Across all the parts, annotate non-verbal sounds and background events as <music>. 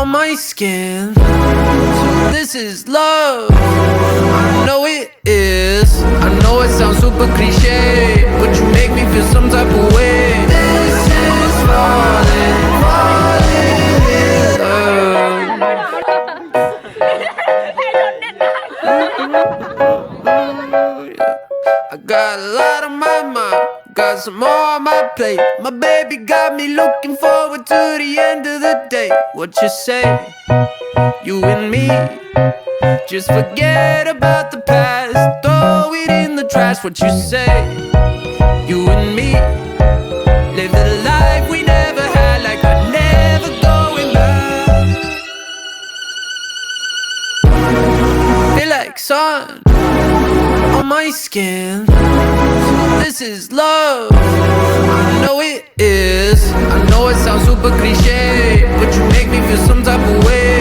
on my skin. This is love. I know it is. I know it sounds super cliche, but you make me feel some type of way. This is falling, falling in love. <laughs> some more on my plate. My baby got me looking forward to the end of the day. What you say? You and me. Just forget about the past, throw it in the trash. What you say? You and me. Live the life we never had, like we're never going back. Feel like sun on my skin. This is love. I know it is. I know it sounds super cliche, but you make me feel some type of way.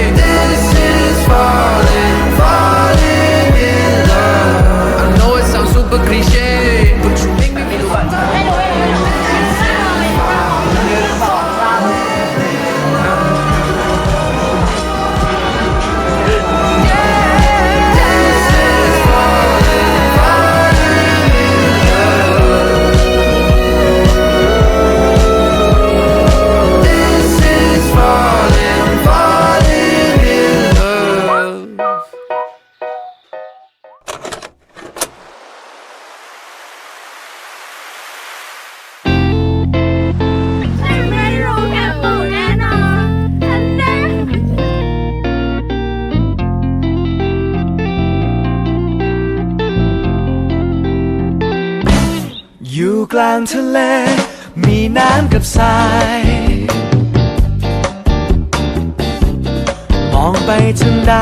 กลางทะเล มีน้ำกับทราย มองไปทางใด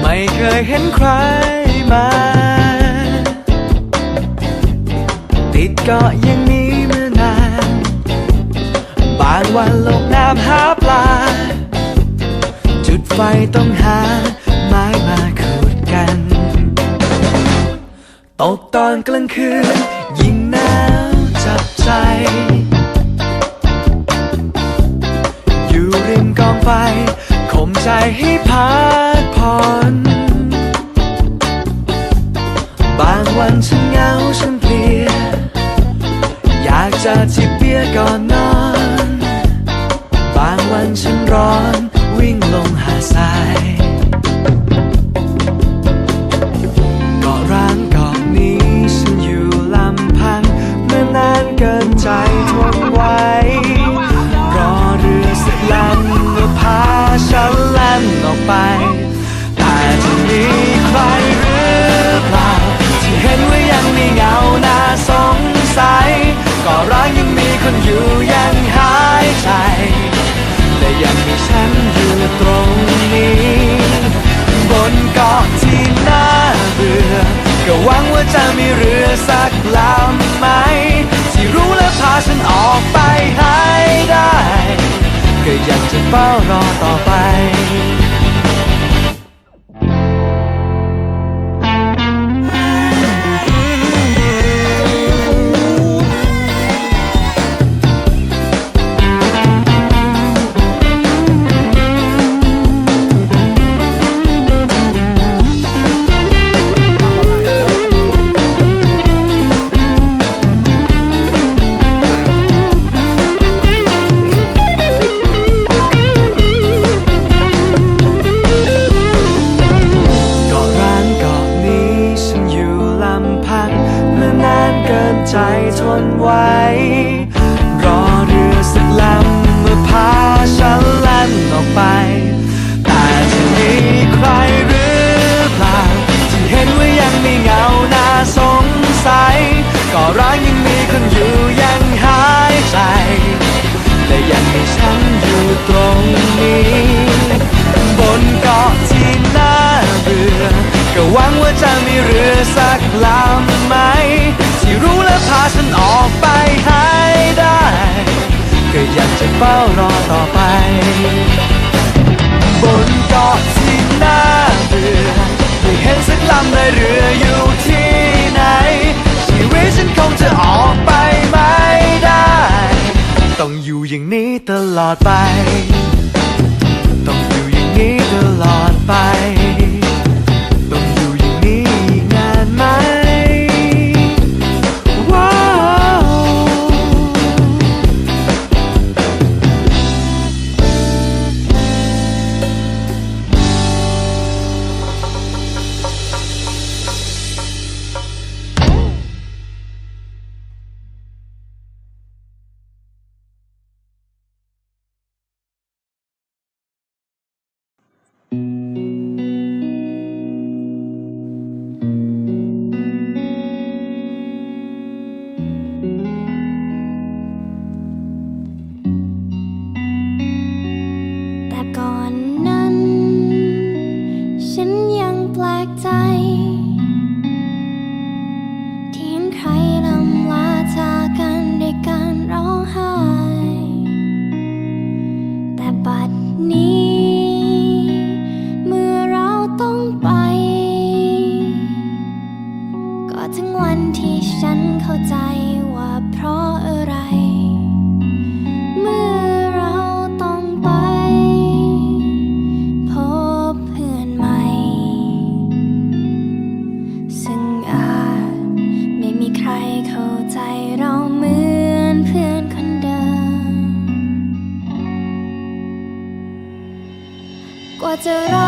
ไม่เคยเห็นใครมา ติดเกาะอย่างนี้มานาน บางวันลงน้ำหาปลา จุดไฟต้องหา ไม้มาขูดกัน ตกตอนกลางคืน ให้พักผ่อน บางวันฉันเหงาฉันเพลีย อยากจะจิบเบียร์ก่อนนอน บางวันฉันร้อน ออกไป แต่จะมีใครหรือเปล่า ที่เห็นว่ายังมีเงาน่าสงสัย ก็ร้างยังมีคนอยู่ยังหายใจและยังมีฉันอยู่ตรงนี้ บนเกาะที่น่าเบื่อ ก็หวังว่าจะมีเรือสักลำไหม ที่รู้และพาฉันออกไปให้ได้ ก็อยากจะเฝ้ารอต่อไป สักลำไหม ที่รู้และพาฉันออกไปให้ได้ ก็อยากจะเฝ้ารอต่อไป บนเกาะที่น่าเบื่อไม่เห็นสักลำในเรืออยู่ที่ไหน ชีวิตฉันคงจะออกไปไม่ได้ ต้องอยู่อย่างนี้ตลอดไป ต้องอยู่อย่างนี้ตลอดไป แต่ก่อนนั้น ฉันยังแปลกใจ ที่เห็นใครลำลาจากันด้การร้องไห้ แต่บัดนี้ เมื่อเราต้องไป ก็ถึงวันที่ฉันเข้าใจ จะรั